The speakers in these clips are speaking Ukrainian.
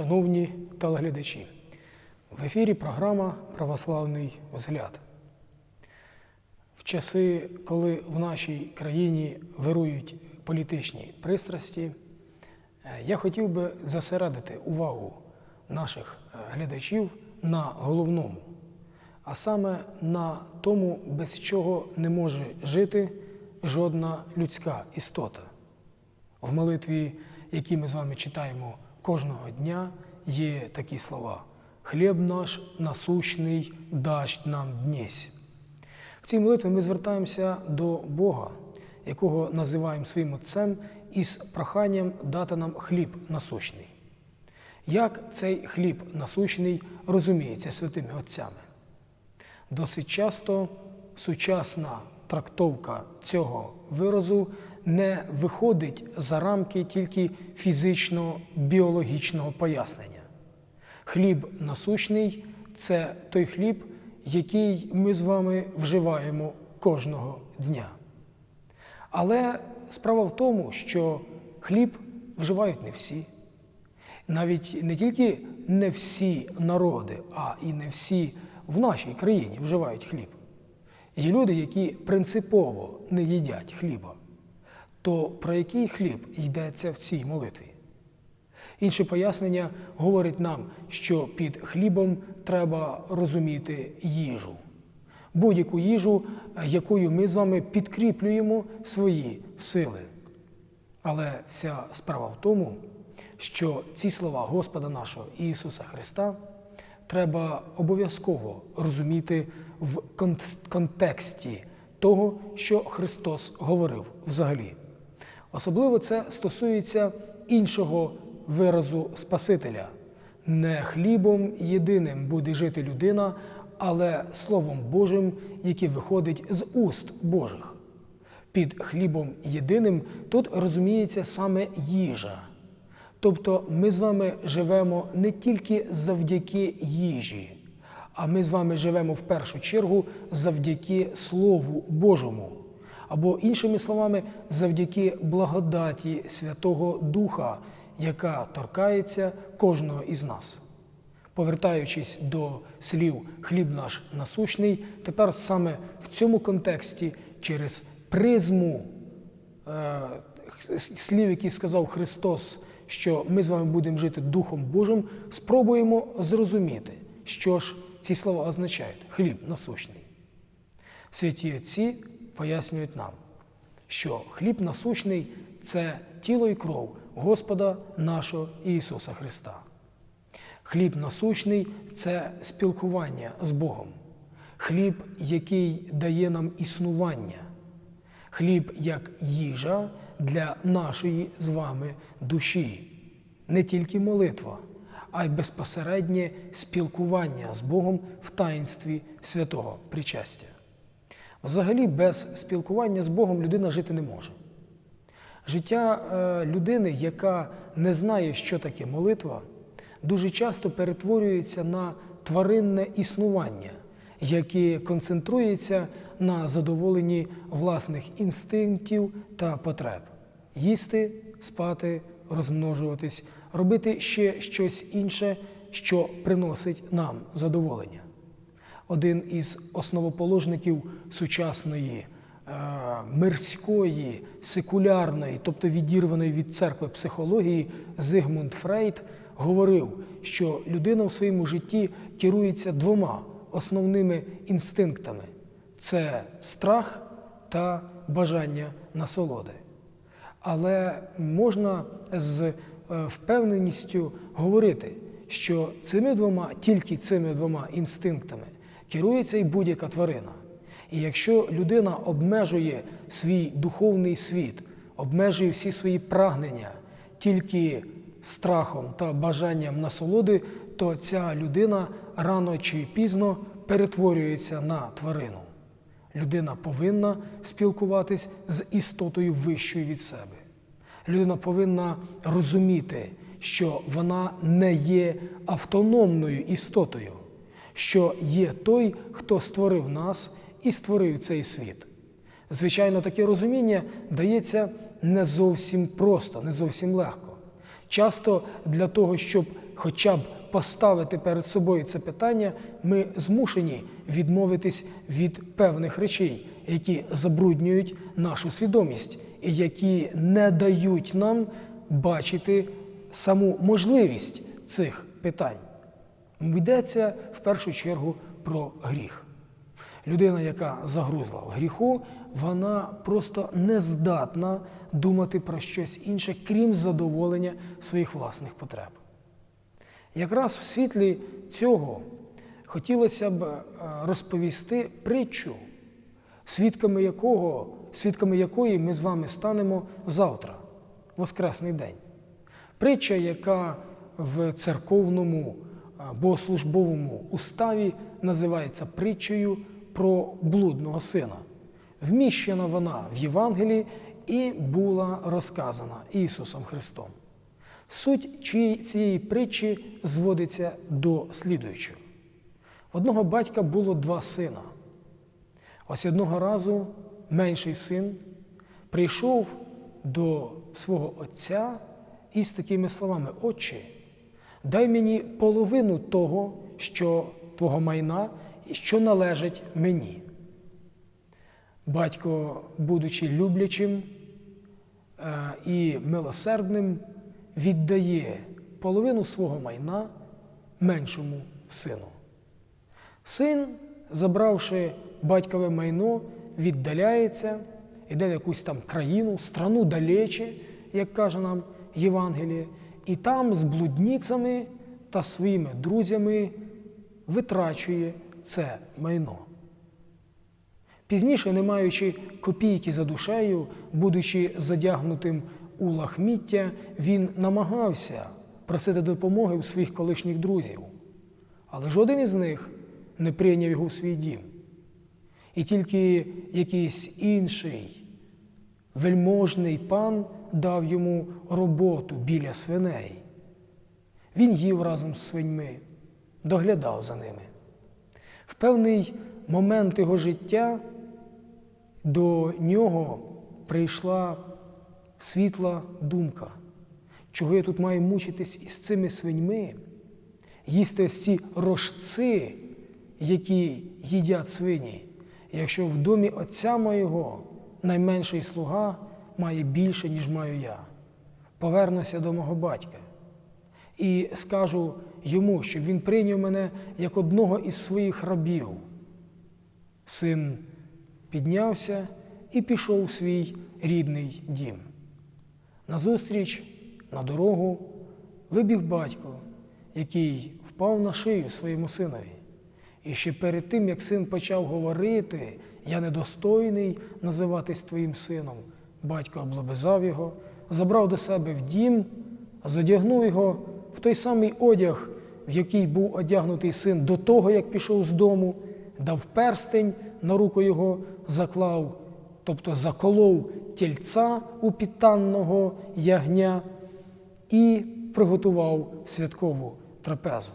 Шановні телеглядачі. В ефірі програма Православний взгляд. В часи, коли в нашій країні вирують політичні пристрасті, е, я хотів би зосередити увагу наших е, глядачів на головному, а саме на тому, без чого не може жити жодна людська істота. В молитві, які ми з вами читаємо кожного дня, є такі слова: Хліб наш насущний дасть нам днесь. В цій молитві ми звертаємося до Бога, якого називаємо своїм Отцем, із проханням дати нам хліб насущний. Як цей хліб насущний розуміється святими Отцями? Досить часто сучасна трактовка цього виразу не виходить за рамки тільки фізично-біологічного пояснення. Хліб насущний це той хліб, який ми з вами вживаємо кожного дня. Але справа в тому, що хліб вживають не всі. Навіть не тільки не всі народи, а і не всі в нашій країні вживають хліб. Є люди, які принципово не їдять хліба. То про який хліб йдеться в цій молитві? Інше пояснення говорить нам, що під хлібом треба розуміти їжу, будь-яку їжу, якою ми з вами підкріплюємо свої сили. Але вся справа в тому, що ці слова Господа нашого Ісуса Христа треба обов'язково розуміти в контексті того, що Христос говорив взагалі. Особливо це стосується іншого виразу Спасителя. Не хлібом єдиним буде жити людина, але Словом Божим, яке виходить з уст Божих. Під хлібом єдиним тут розуміється саме їжа. Тобто ми з вами живемо не тільки завдяки їжі, а ми з вами живемо в першу чергу завдяки Слову Божому. Або, іншими словами, завдяки благодаті Святого Духа, яка торкається кожного із нас. Повертаючись до слів хліб наш насущний, тепер саме в цьому контексті через призму е, слів, які сказав Христос, що ми з вами будемо жити Духом Божим, спробуємо зрозуміти, що ж ці слова означають хліб насущний. Святі Отці пояснюють нам, що хліб насущний це тіло і кров Господа нашого Ісуса Христа. Хліб насущний це спілкування з Богом, хліб, який дає нам існування, хліб як їжа для нашої з вами душі, не тільки молитва, а й безпосереднє спілкування з Богом в таїнстві святого причастя. Взагалі, без спілкування з Богом людина жити не може. Життя е, людини, яка не знає, що таке молитва, дуже часто перетворюється на тваринне існування, яке концентрується на задоволенні власних інстинктів та потреб їсти, спати, розмножуватись, робити ще щось інше, що приносить нам задоволення. Один із основоположників сучасної е, мирської, секулярної, тобто відірваної від церкви психології, Зигмунд Фрейд говорив, що людина в своєму житті керується двома основними інстинктами: це страх та бажання насолоди. Але можна з е, впевненістю говорити, що цими двома, тільки цими двома інстинктами керується і будь-яка тварина. І якщо людина обмежує свій духовний світ, обмежує всі свої прагнення тільки страхом та бажанням насолоди, то ця людина рано чи пізно перетворюється на тварину. Людина повинна спілкуватись з істотою вищою від себе. Людина повинна розуміти, що вона не є автономною істотою, що є той, хто створив нас і створив цей світ. Звичайно, таке розуміння дається не зовсім просто, не зовсім легко. Часто для того, щоб хоча б поставити перед собою це питання, ми змушені відмовитись від певних речей, які забруднюють нашу свідомість і які не дають нам бачити саму можливість цих питань. Йдеться в першу чергу про гріх. Людина, яка загрузла в гріху, вона просто не здатна думати про щось інше, крім задоволення своїх власних потреб. Якраз в світлі цього хотілося б е, розповісти притчу, свідками, якого, свідками якої ми з вами станемо завтра, Воскресний день. Притча, яка в церковному богослужбовому уставі називається притчею про блудного сина. Вміщена вона в Євангелії і була розказана Ісусом Христом. Суть цієї притчі зводиться до слідуючого. Одного батька було два сина. Ось одного разу менший син прийшов до свого отця із такими словами: Отче, дай мені половину того, що твого майна, і що належить мені. Батько, будучи люблячим е, і милосердним, віддає половину свого майна меншому сину. Син, забравши батькове майно, віддаляється, йде в якусь там країну, страну далече, як каже нам Євангеліє, і там з блудницями та своїми друзями витрачує це майно. Пізніше, не маючи копійки за душею, будучи задягнутим у лахміття, він намагався просити допомоги у своїх колишніх друзів, але жоден із них не прийняв його у свій дім. І тільки якийсь інший вельможний пан дав йому роботу біля свиней. Він їв разом з свиньми, доглядав за ними. В певний момент його життя до нього прийшла світла думка, чого я тут маю мучитись із цими свиньми, їсти ось ці рожци, які їдять свині, якщо в домі отця моєго найменший слуга має більше, ніж маю я. Повернуся до мого батька і скажу йому, щоб він прийняв мене як одного із своїх рабів. Син піднявся і пішов у свій рідний дім. Назустріч на дорогу вибіг батько, який впав на шию своєму синові. І ще перед тим, як син почав говорити, я недостойний називатись твоїм сином, батько облобизав його, забрав до себе в дім, задягнув його в той самий одяг, в який був одягнутий син до того, як пішов з дому, дав перстень на руку його заклав, тобто заколов тільця у підтанного ягня і приготував святкову трапезу.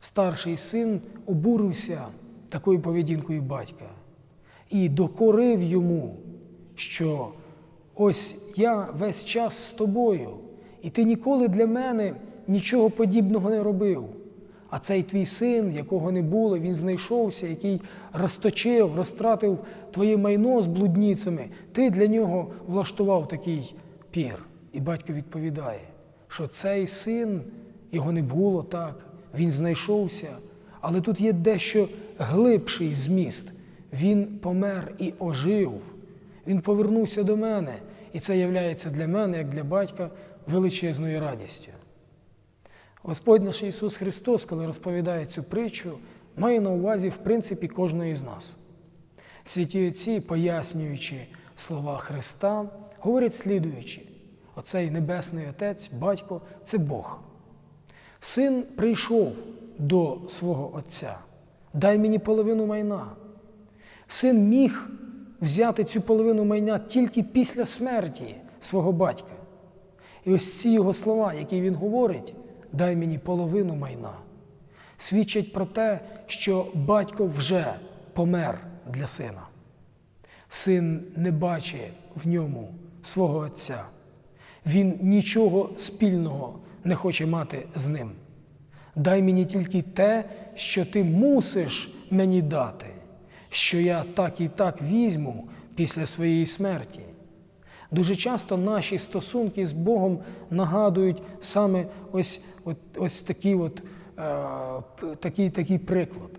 Старший син обурився такою поведінкою батька і докорив йому, що ось я весь час з тобою, і ти ніколи для мене нічого подібного не робив. А цей твій син, якого не було, він знайшовся, який розточив, розтратив твоє майно з блудницями, ти для нього влаштував такий пір. І батько відповідає, що цей син, його не було так, він знайшовся, але тут є дещо глибший зміст. Він помер і ожив. Він повернувся до мене, і це є для мене, як для батька, величезною радістю. Господь наш Ісус Христос, коли розповідає цю притчу, має на увазі в принципі кожної з нас. Святі Отці, пояснюючи слова Христа, говорять слідуючи: оцей Небесний Отець, Батько це Бог. Син прийшов до свого Отця. Дай мені половину майна. Син міг взяти цю половину майна тільки після смерті свого батька. І ось ці його слова, які він говорить, дай мені половину майна, свідчать про те, що батько вже помер для сина. Син не бачить в ньому свого Отця. Він нічого спільного не хоче мати з ним. Дай мені тільки те, що ти мусиш мені дати, що я так і так візьму після своєї смерті. Дуже часто наші стосунки з Богом нагадують саме ось, от, ось такий, от, е, такий, такий приклад.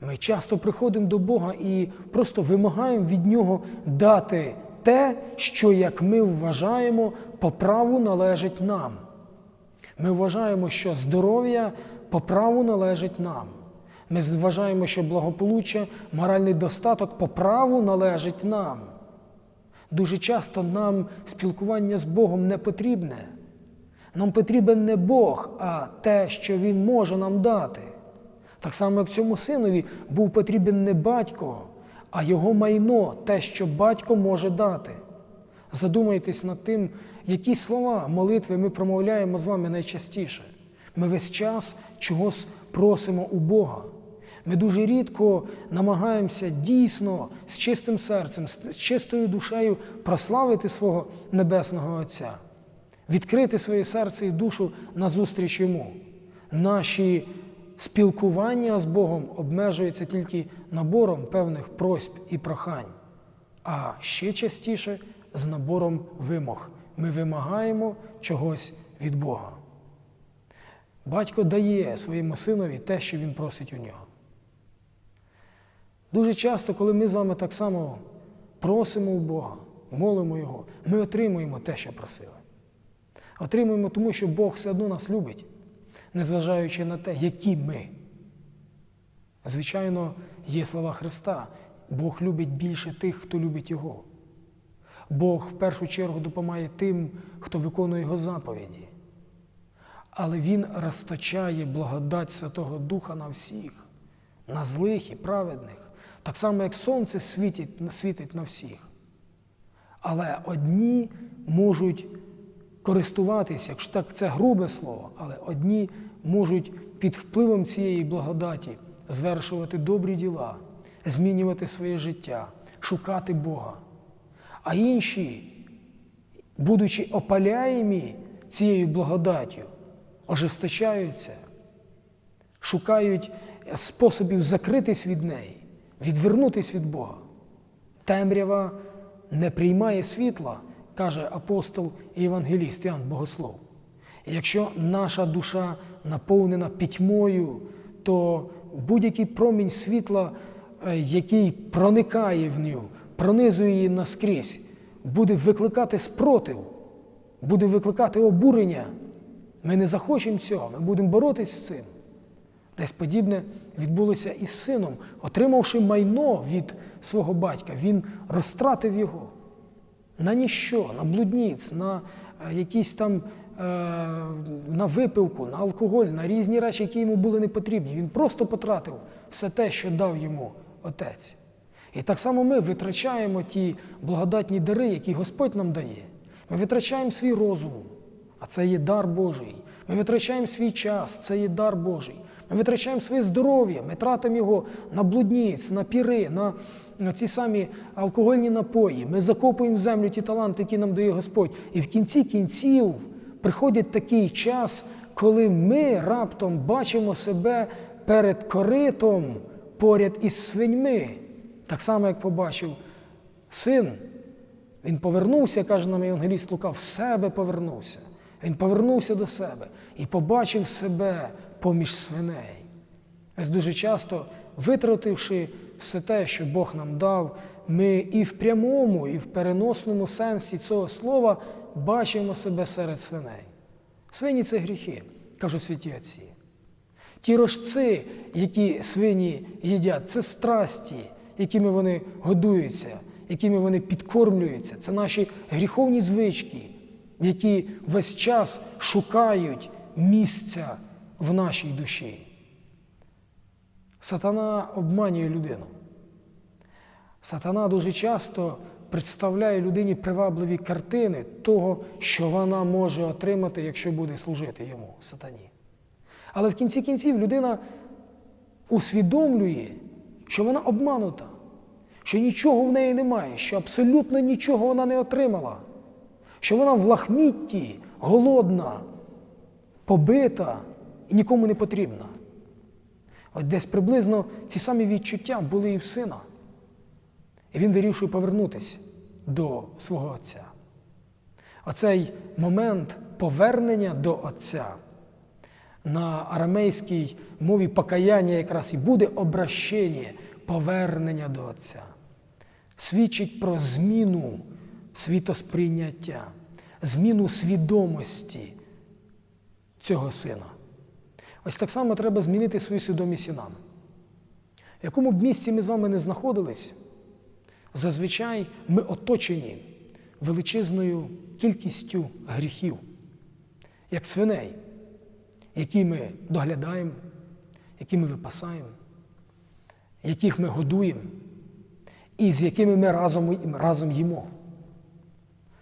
Ми часто приходимо до Бога і просто вимагаємо від Нього дати те, що, як ми вважаємо, по праву належить нам. Ми вважаємо, що здоров'я по праву належить нам. Ми вважаємо, що благополуччя, моральний достаток по праву належить нам. Дуже часто нам спілкування з Богом не потрібне. Нам потрібен не Бог, а те, що Він може нам дати. Так само, як цьому синові був потрібен не батько, а його майно, те, що батько може дати. Задумайтесь над тим, які слова молитви ми промовляємо з вами найчастіше. Ми весь час чогось просимо у Бога. Ми дуже рідко намагаємося дійсно з чистим серцем, з чистою душею прославити свого Небесного Отця, відкрити своє серце і душу назустріч йому. Наші спілкування з Богом обмежуються тільки набором певних просьб і прохань, а ще частіше з набором вимог. Ми вимагаємо чогось від Бога. Батько дає своєму синові те, що він просить у нього. Дуже часто, коли ми з вами так само просимо у Бога, молимо Його, ми отримуємо те, що просили. Отримуємо тому, що Бог все одно нас любить, незважаючи на те, які ми. Звичайно, є слова Христа. Бог любить більше тих, хто любить Його. Бог в першу чергу допомагає тим, хто виконує Його заповіді. Але Він розточає благодать Святого Духа на всіх, на злих і праведних, так само, як сонце світить, світить на всіх. Але одні можуть користуватися, якщо так це грубе слово, але одні можуть під впливом цієї благодаті звершувати добрі діла, змінювати своє життя, шукати Бога. А інші, будучи опаляємі цією благодаттю, ожесточаються, шукають способів закритись від неї, відвернутись від Бога. Темрява не приймає світла, каже апостол і євангеліст Іоанн Богослов. І якщо наша душа наповнена пітьмою, то будь-який промінь світла, е, який проникає в нього, пронизує її наскрізь, буде викликати спротив, буде викликати обурення. Ми не захочемо цього, ми будемо боротися з цим. Десь подібне відбулося і з сином, отримавши майно від свого батька, він розтратив його на ніщо, на блудніць, на е, якісь там е, на випивку, на алкоголь, на різні речі, які йому були не потрібні. Він просто потратив все те, що дав йому отець. І так само ми витрачаємо ті благодатні дари, які Господь нам дає. Ми витрачаємо свій розум, а це є дар Божий. Ми витрачаємо свій час, це є дар Божий. Ми витрачаємо своє здоров'я, ми тратимо його на блудніць, на піри, на, ці самі алкогольні напої. Ми закопуємо в землю ті таланти, які нам дає Господь. І в кінці кінців приходить такий час, коли ми раптом бачимо себе перед коритом поряд із свиньми. Так само, як побачив син. Він повернувся, каже нам Євангеліст Лука, в себе повернувся. Він повернувся до себе і побачив себе поміж свиней. Ось дуже часто, витративши все те, що Бог нам дав, ми і в прямому, і в переносному сенсі цього слова бачимо себе серед свиней. Свині це гріхи, кажуть святі отці. Ті рожці, які свині їдять, це страсті, якими вони годуються, якими вони підкормлюються. Це наші гріховні звички, які весь час шукають місця в нашій душі. Сатана обманює людину. Сатана дуже часто представляє людині привабливі картини того, що вона може отримати, якщо буде служити йому, сатані. Але в кінці кінців людина усвідомлює, що вона обманута, що нічого в неї немає, що абсолютно нічого вона не отримала, що вона в лахмітті, голодна, побита і нікому не потрібна. От десь приблизно ці самі відчуття були і в сина. І він вирішує повернутися до свого Отця. Оцей момент повернення до Отця на арамейській мові покаяння якраз і буде обращення, повернення до Отця. Свідчить про зміну світосприйняття, зміну свідомості цього сина. Ось так само треба змінити свою свідомість і нам. В якому б місці ми з вами не знаходились, зазвичай ми оточені величезною кількістю гріхів, як свиней, які ми доглядаємо, які ми випасаємо, яких ми годуємо і з якими ми разом, разом їмо.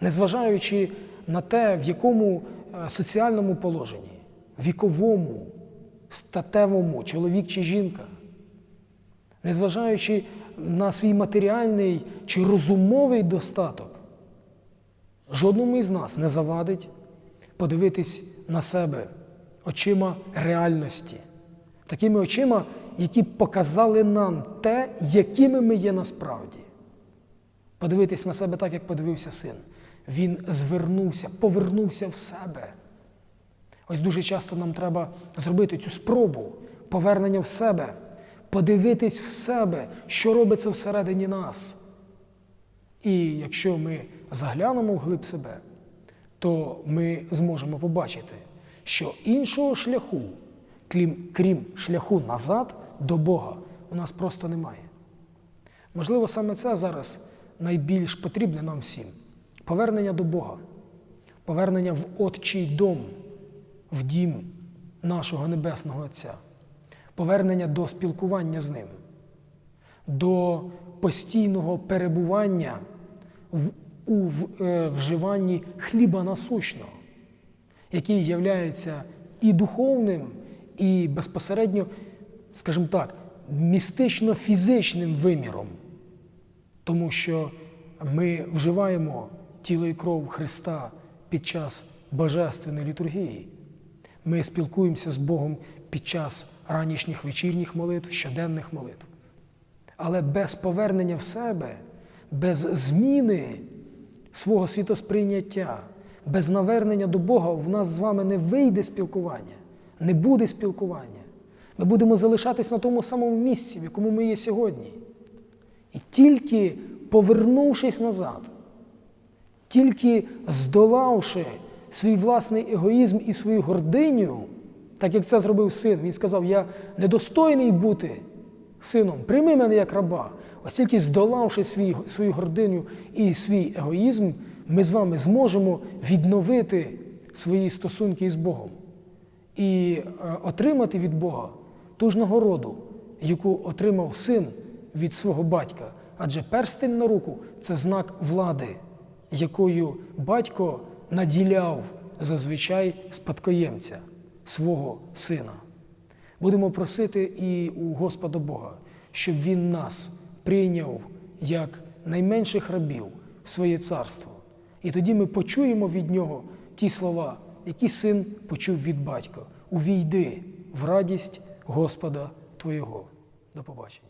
Незважаючи на те, в якому е, соціальному положенні, віковому, статевому, чоловік чи жінка, незважаючи на свій матеріальний чи розумовий достаток, жодному із нас не завадить подивитись на себе очима реальності, такими очима, які показали нам те, якими ми є насправді. Подивитись на себе так, як подивився син. Він звернувся, повернувся в себе. Ось дуже часто нам треба зробити цю спробу повернення в себе, подивитись в себе, що робиться всередині нас. І якщо ми заглянемо вглиб себе, то ми зможемо побачити, що іншого шляху, крім, крім шляху назад до Бога, у нас просто немає. Можливо, саме це зараз найбільш потрібне нам всім. Повернення до Бога, повернення в Отчий дом, в дім нашого Небесного Отця, повернення до спілкування з Ним, до постійного перебування в, у е, вживанні хліба насущного, який являється і духовним, і безпосередньо, скажімо так, містично-фізичним виміром, тому що ми вживаємо тіло і кров Христа під час божественної літургії. Ми спілкуємося з Богом під час ранішніх вечірніх молитв, щоденних молитв. Але без повернення в себе, без зміни свого світосприйняття, без навернення до Бога в нас з вами не вийде спілкування, не буде спілкування. Ми будемо залишатись на тому самому місці, в якому ми є сьогодні. І тільки повернувшись назад, тільки здолавши свій власний егоїзм і свою гординю, так як це зробив син, він сказав: Я недостойний бути сином, прийми мене як раба. Ось тільки здолавши свій, свою гординю і свій егоїзм, ми з вами зможемо відновити свої стосунки із Богом і е, отримати від Бога ту ж нагороду, яку отримав син від свого батька. Адже перстень на руку це знак влади, якою батько наділяв зазвичай спадкоємця свого сина. Будемо просити і у Господа Бога, щоб Він нас прийняв як найменших рабів в своє царство. І тоді ми почуємо від нього ті слова, які син почув від батька. Увійди в радість Господа Твого. До побачення.